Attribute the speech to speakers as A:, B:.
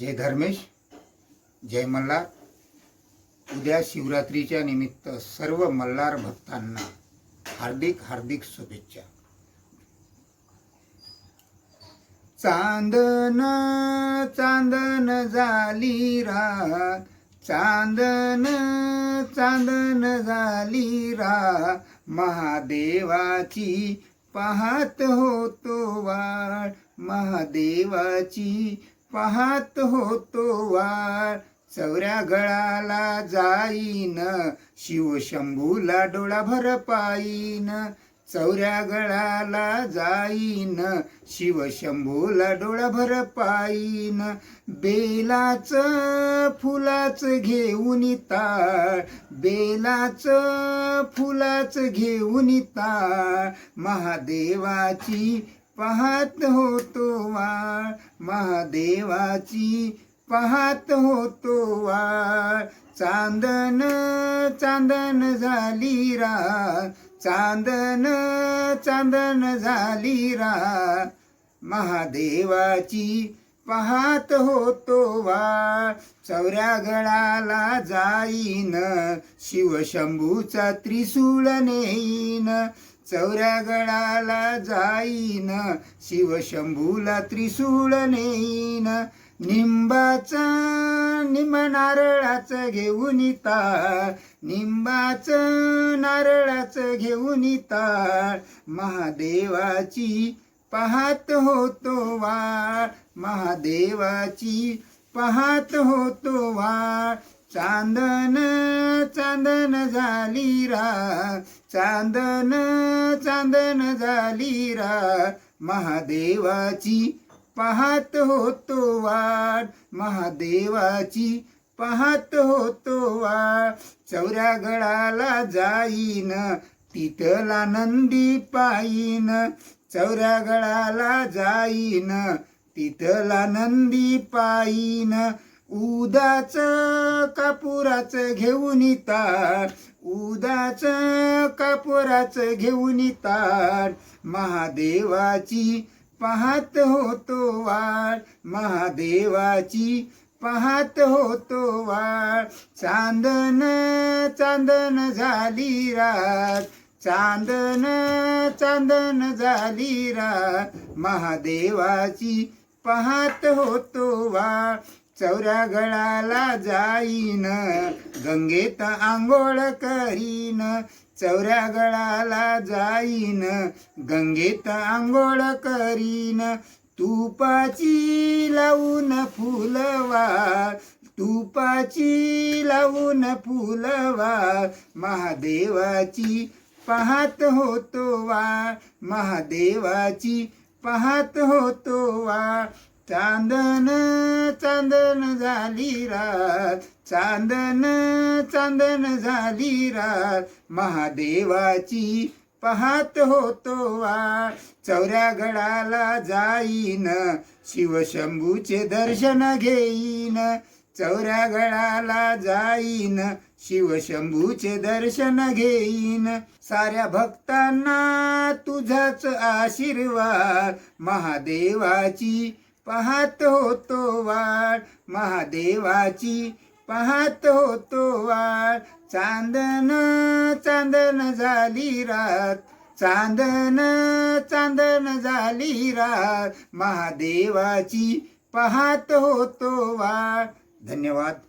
A: जय धर्मेश जय मल्हार. उद्या शिवरात्रीच्या निमित्त सर्व मल्हार भक्तांना हार्दिक हार्दिक शुभेच्छा. चांदन चांदन झाली रात. चांदन चांदन झाली रा महादेवाची पाहत होतो वाट. महादेवाची पाहत होतो वाट चौऱ्या गळाला जाईन. शिवशंभूला डोळा भर पाईन. चौऱ्या गळाला जाईन. शिवशंभूला डोळा भर पाईन. बेलाच फुलाच घेऊन ताळ. बेलाच फुलाच घेऊन ताळ. महादेवाची पाहत होतो वाळ. महादेवाची पाहत होतो वाळ. चांदन चांदन झाली रा. चांदन चांदन झाली रा. महादेवाची पाहत होतो वाळ. चौऱ्या गळाला जाईन. शिवशंभूचा त्रिशूळ नेईन. चौऱ्या गळाला जाईन शिवशंभूला त्रिशूळ नेईन निंबाचा निंब नारळाचं घेऊन ताळ निंबाचं नारळाचं घेऊन ताळ महादेवाची पाहत होतो वाळ. महादेवाची पाहत होतो वाळ. चांदन चांदन झाली रा चांदन चांदन झाली रा. महादेवाची पाहत होतो वाट. महादेवाची पाहत होतो वाट. चौऱ्या गडाला जाईन तिथला नंदी पायीन चौऱ्या गडाला जाईन तिथला नंदी पायीन उदाच कापुराच घेऊन तार उदाच कापुराच घेऊन ताड महादेवाची पाहत होतो वाट महादेवाची पाहत होतो वाट चांदन चांदन झाली रात. चांदन चांदन झाली रात. महादेवाची पाहत होतो वाट चौऱ्या गळाला जाईन गंगेत आंघोळ करीन. चौऱ्या गळाला जाईन गंगेत आंघोळ करीन. तुपाची लावून फुलवा तुपाची लावून फुलवा. महादेवाची पाहत होतो वा महादेवाची पाहत होतो वा. चांदन चांदन झाली रात चांदन चांदन झाली रात. महादेवाची पाहत होतो वा चौऱ्या गडाला जाईन. शिवशंभूचे दर्शन घेईन. चौऱ्या गडाला जाईन. शिवशंभूचे दर्शन घेईन. साऱ्या भक्तांना तुझाच आशीर्वाद. महादेवाची पाहत होतो वाट महादेवाची पाहत होतो वाट चांदन चांदन झाली रात चांदन चांदन झाली रात. महादेवाची पाहत होतो वाट धन्यवाद.